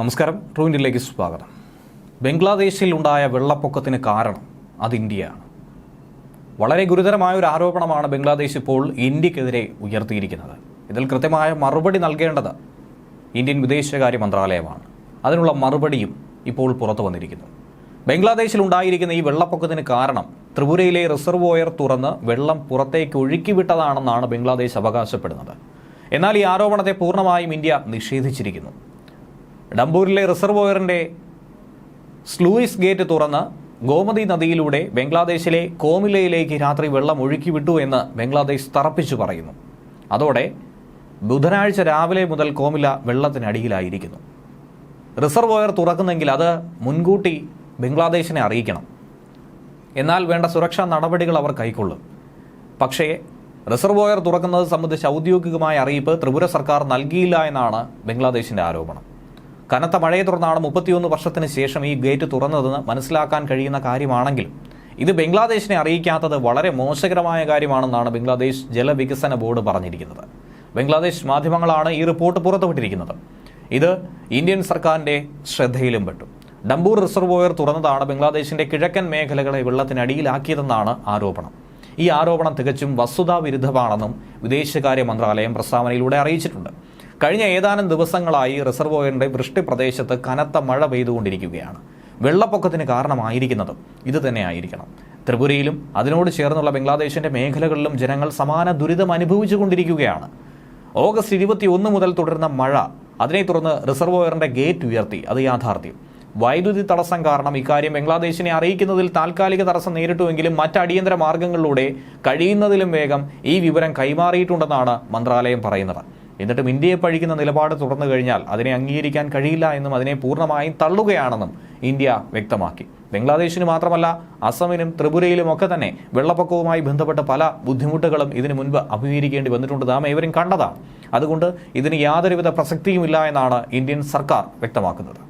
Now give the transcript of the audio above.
നമസ്കാരം. ട്രൂ ഇന്ത്യയിലേക്ക് സ്വാഗതം. ബംഗ്ലാദേശിൽ ഉണ്ടായ വെള്ളപ്പൊക്കത്തിന് കാരണം അത് ഇന്ത്യയാണ്. വളരെ ഗുരുതരമായ ഒരു ആരോപണമാണ് ബംഗ്ലാദേശ് ഇപ്പോൾ ഇന്ത്യക്കെതിരെ ഉയർത്തിയിരിക്കുന്നത്. ഇതിൽ കൃത്യമായ മറുപടി നൽകേണ്ടത് ഇന്ത്യൻ വിദേശകാര്യ മന്ത്രാലയമാണ്. അതിനുള്ള മറുപടിയും ഇപ്പോൾ പുറത്തു വന്നിരിക്കുന്നു. ബംഗ്ലാദേശിൽ ഉണ്ടായിരിക്കുന്ന ഈ വെള്ളപ്പൊക്കത്തിന് കാരണം ത്രിപുരയിലെ റിസർവോയർ തുറന്ന് വെള്ളം പുറത്തേക്ക് ഒഴുക്കിവിട്ടതാണെന്നാണ് ബംഗ്ലാദേശ് അവകാശപ്പെടുന്നത്. എന്നാൽ ഈ ആരോപണത്തെ പൂർണമായും ഇന്ത്യ നിഷേധിച്ചിരിക്കുന്നു. ഡംബൂരിലെ റിസർവോയറിന്റെ സ്ലൂയിസ് ഗേറ്റ് തുറന്ന് ഗോമതി നദിയിലൂടെ ബംഗ്ലാദേശിലെ കോമിലയിലേക്ക് രാത്രി വെള്ളം ഒഴുക്കിവിട്ടു എന്ന് ബംഗ്ലാദേശ് തറപ്പിച്ചു പറയുന്നു. അതോടെ ബുധനാഴ്ച രാവിലെ മുതൽ കോമില വെള്ളത്തിനടിയിലായിരിക്കുന്നു റിസർവോയർ തുറക്കുന്നെങ്കിൽ അത് മുൻകൂട്ടി ബംഗ്ലാദേശിനെ അറിയിക്കണം. എന്നാൽ വേണ്ട സുരക്ഷാ നടപടികൾ അവർ കൈക്കൊള്ളും. പക്ഷേ റിസർവോയർ തുറക്കുന്നത് സംബന്ധിച്ച് ഔദ്യോഗികമായ അറിയിപ്പ് ത്രിപുര സർക്കാർ നൽകിയില്ല എന്നാണ് ബംഗ്ലാദേശിന്റെ ആരോപണം. കനത്ത മഴയെ തുടർന്നാണ് മുപ്പത്തിയൊന്ന് വർഷത്തിന് ശേഷം ഈ ഗേറ്റ് തുറന്നതെന്ന് മനസ്സിലാക്കാൻ കഴിയുന്ന കാര്യമാണെങ്കിലും ഇത് ബംഗ്ലാദേശിനെ അറിയിക്കാത്തത് വളരെ മോശകരമായ കാര്യമാണെന്നാണ് ബംഗ്ലാദേശ് ജലവികസന ബോർഡ് പറഞ്ഞിരിക്കുന്നത്. ബംഗ്ലാദേശ് മാധ്യമങ്ങളാണ് ഈ റിപ്പോർട്ട് പുറത്തുവിട്ടിരിക്കുന്നത്. ഇത് ഇന്ത്യൻ സർക്കാരിന്റെ ശ്രദ്ധയിലും പെട്ടു. ഡംബൂർ റിസർവോയർ തുറന്നതാണ് ബംഗ്ലാദേശിന്റെ കിഴക്കൻ മേഖലകളെ വെള്ളത്തിനടിയിലാക്കിയതെന്നാണ് ആരോപണം. ഈ ആരോപണം തികച്ചും വസ്തുതാവിരുദ്ധമാണെന്നും വിദേശകാര്യ മന്ത്രാലയം പ്രസ്താവനയിലൂടെ അറിയിച്ചിട്ടുണ്ട്. കഴിഞ്ഞ ഏതാനും ദിവസങ്ങളായി റിസർവോയറിന്റെ വൃഷ്ടി പ്രദേശത്ത് കനത്ത മഴ പെയ്തുകൊണ്ടിരിക്കുകയാണ്. വെള്ളപ്പൊക്കത്തിന് കാരണമായിരിക്കുന്നതും ഇത് തന്നെ ആയിരിക്കണം ത്രിപുരയിലും അതിനോട് ചേർന്നുള്ള ബംഗ്ലാദേശിന്റെ മേഖലകളിലും ജനങ്ങൾ സമാന ദുരിതം അനുഭവിച്ചു കൊണ്ടിരിക്കുകയാണ് ഓഗസ്റ്റ് ഇരുപത്തി ഒന്ന് മുതൽ തുടരുന്ന മഴ അതിനെ തുടർന്ന് റിസർവോയറിന്റെ ഗേറ്റ് ഉയർത്തി. അത് യാഥാർത്ഥ്യം. വൈദ്യുതി തടസ്സം കാരണം ഇക്കാര്യം ബംഗ്ലാദേശിനെ അറിയിക്കുന്നതിൽ താൽക്കാലിക തടസ്സം നേരിട്ടുവെങ്കിലും മറ്റ് അടിയന്തര മാർഗങ്ങളിലൂടെ കഴിയുന്നതിലും വേഗം ഈ വിവരം കൈമാറിയിട്ടുണ്ടെന്നാണ് മന്ത്രാലയം പറയുന്നത്. എന്നിട്ടും ഇന്ത്യയെ പഴിക്കുന്ന നിലപാട് തുടർന്നു കഴിഞ്ഞാൽ അതിനെ അംഗീകരിക്കാൻ കഴിയില്ല എന്നും അതിനെ പൂർണമായും തള്ളുകയാണെന്നും ഇന്ത്യ വ്യക്തമാക്കി. ബംഗ്ലാദേശിന് മാത്രമല്ല അസമിനും ത്രിപുരയിലും ഒക്കെ തന്നെ വെള്ളപ്പൊക്കവുമായി ബന്ധപ്പെട്ട പല ബുദ്ധിമുട്ടുകളും ഇതിനു മുൻപ് അഭിമുഖീകരിക്കേണ്ടി വന്നിട്ടുണ്ട്. നാം ഏവരും കണ്ടതാണ്. അതുകൊണ്ട് ഇതിന് യാതൊരുവിധ പ്രസക്തിയുമില്ല എന്നാണ് ഇന്ത്യൻ സർക്കാർ വ്യക്തമാക്കുന്നത്.